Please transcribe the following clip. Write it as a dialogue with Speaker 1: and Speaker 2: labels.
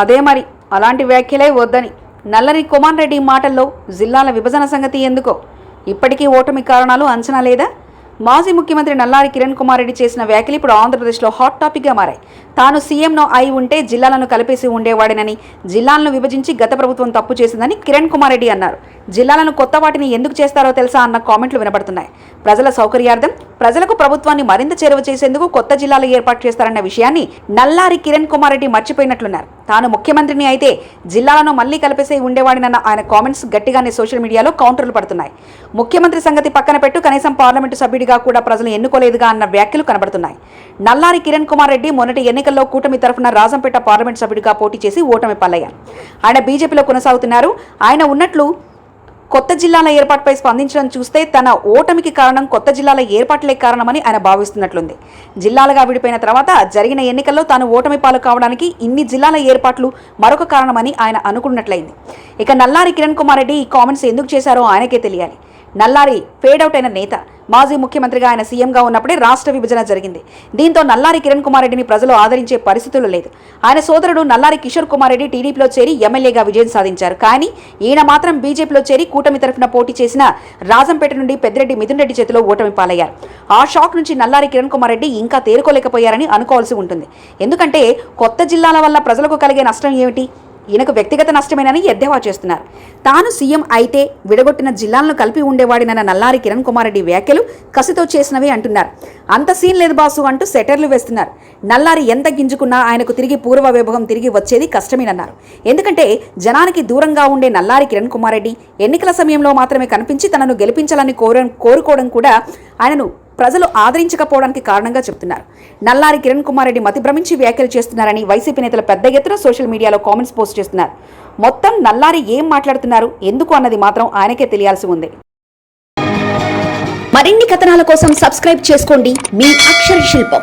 Speaker 1: అదే మరి అలాంటి వ్యాఖ్యలే వద్దని. నల్లని కుమార్ రెడ్డి మాటల్లో జిల్లాల విభజన సంగతి ఎందుకో? ఇప్పటికీ ఓటమి కారణాలు అంచనా లేదా? మాజీ ముఖ్యమంత్రి నల్లారి కిరణ్ కుమార్ రెడ్డి చేసిన వ్యాఖ్యలు ఇప్పుడు ఆంధ్రప్రదేశ్లో హాట్ టాపిక్గా మారాయి. తాను సీఎంను అయి ఉంటే జిల్లాలను కలిపేసి ఉండేవాడినని జిల్లాలను విభజించి గత ప్రభుత్వం తప్పు చేసిందని కిరణ్ కుమార్ రెడ్డి అన్నారు. జిల్లాలను కొత్త వాటిని ఎందుకు చేస్తారో తెలుసా అన్న కామెంట్లు వినపడుతున్నాయి ప్రజల సౌకర్యార్థం ప్రజలకు ప్రభుత్వాన్ని మరింత చేరువ చేసేందుకు కొత్త జిల్లాలు ఏర్పాటు చేస్తారన్న విషయాన్ని నల్లారి కిరణ్ కుమార్ రెడ్డి మర్చిపోయినట్లున్నారు. తాను ముఖ్యమంత్రిని అయితే జిల్లాలను మళ్ళీ కలిపేసే ఉండేవాడినన్న ఆయన కామెంట్స్ గట్టిగానే సోషల్ మీడియాలో కౌంటర్లు పడుతున్నాయి. ముఖ్యమంత్రి సంగతి పక్కన పెట్టు కనీసం పార్లమెంటు సభ్యుడిగా కూడా ప్రజలు ఎన్నుకోలేదుగా అన్న వ్యాఖ్యలు కనబడుతున్నాయి. నల్లారి కిరణ్ కుమార్ రెడ్డి మొన్నటి ఎన్నికల్లో కూటమి తరఫున రాజంపేట పార్లమెంటు సభ్యుడిగా పోటీ చేసి ఓటమి పాలయ్యారు. ఆయన బీజేపీలో కొనసాగుతున్నారు. ఆయన ఉన్నట్లు కొత్త జిల్లాల ఏర్పాటుపై స్పందించడం చూస్తే తన ఓటమికి కారణం కొత్త జిల్లాల ఏర్పాట్లే కారణమని ఆయన భావిస్తున్నట్లుంది. జిల్లాలుగా విడిపోయిన తర్వాత జరిగిన ఎన్నికల్లో తాను ఓటమి పాలు కావడానికి ఇన్ని జిల్లాల ఏర్పాట్లు మరొక కారణమని ఆయన అనుకున్నట్లయింది. ఇక నల్లారి కిరణ్ కుమార్ రెడ్డి ఈ కామెంట్స్ ఎందుకు చేశారో ఆయనకే తెలియాలి. నల్లారి ఫేడ్ అవుట్ అయిన నేత మాజీ ముఖ్యమంత్రిగా ఆయన సీఎంగా ఉన్నప్పుడే రాష్ట్ర విభజన జరిగింది. దీంతో నల్లారి కిరణ్ కుమార్ రెడ్డిని ప్రజలు ఆదరించే పరిస్థితులు లేదు. ఆయన సోదరుడు నల్లారి కిషోర్ కుమార్ రెడ్డి టీడీపీలో చేరి ఎమ్మెల్యేగా విజయం సాధించారు. కానీ ఈయన మాత్రం బీజేపీలో చేరి కూటమి తరఫున పోటీ చేసిన రాజంపేట నుండి పెద్దిరెడ్డి మిథున్ రెడ్డి చేతిలో ఓటమి పాలయ్యారు. ఆ షాక్ నుంచి నల్లారి కిరణ్ కుమార్ రెడ్డి ఇంకా తేరుకోలేకపోయారని అనుకోవాల్సి ఉంటుంది. ఎందుకంటే కొత్త జిల్లాల వల్ల ప్రజలకు కలిగే నష్టం ఏమిటి? ఈయనకు వ్యక్తిగత నష్టమేనని ఎద్దేవా చేస్తున్నారు. తాను సీఎం అయితే విడగొట్టిన జిల్లాలను కలిపి ఉండేవాడినన్న నల్లారి కిరణ్ కుమార్ రెడ్డి వ్యాఖ్యలు కసితో చేసినవి అంటున్నారు. అంత సీన్ లేదు బాసు అంటూ సెటర్లు వేస్తున్నారు. నల్లారి ఎంత గింజుకున్నా ఆయనకు తిరిగి పూర్వ వైభవం తిరిగి వచ్చేది కష్టమేనన్నారు. ఎందుకంటే జనానికి దూరంగా ఉండే నల్లారి కిరణ్ కుమార్ రెడ్డి ఎన్నికల సమయంలో మాత్రమే కనిపించి తనను గెలిపించాలని కోర కోరుకోవడం కూడా ఆయనను ప్రజలు ఆదరించకపోవడానికి కారణంగా చెబుతున్నారు. నల్లారి కిరణ్ కుమార్ రెడ్డి మతిభ్రమించి వ్యాఖ్యలు చేస్తున్నారని వైసీపీ నేతలు పెద్ద ఎత్తున సోషల్ మీడియాలో కామెంట్స్ పోస్ట్ చేస్తున్నారు. మొత్తం నల్లారి ఏం మాట్లాడుతున్నారు? ఎందుకు అన్నది మాత్రం ఆయనకే తెలియాల్సి ఉంది.
Speaker 2: మరిన్ని కథనాల కోసం సబ్స్క్రైబ్ చేసుకోండి. మీ అక్షర శిల్పం.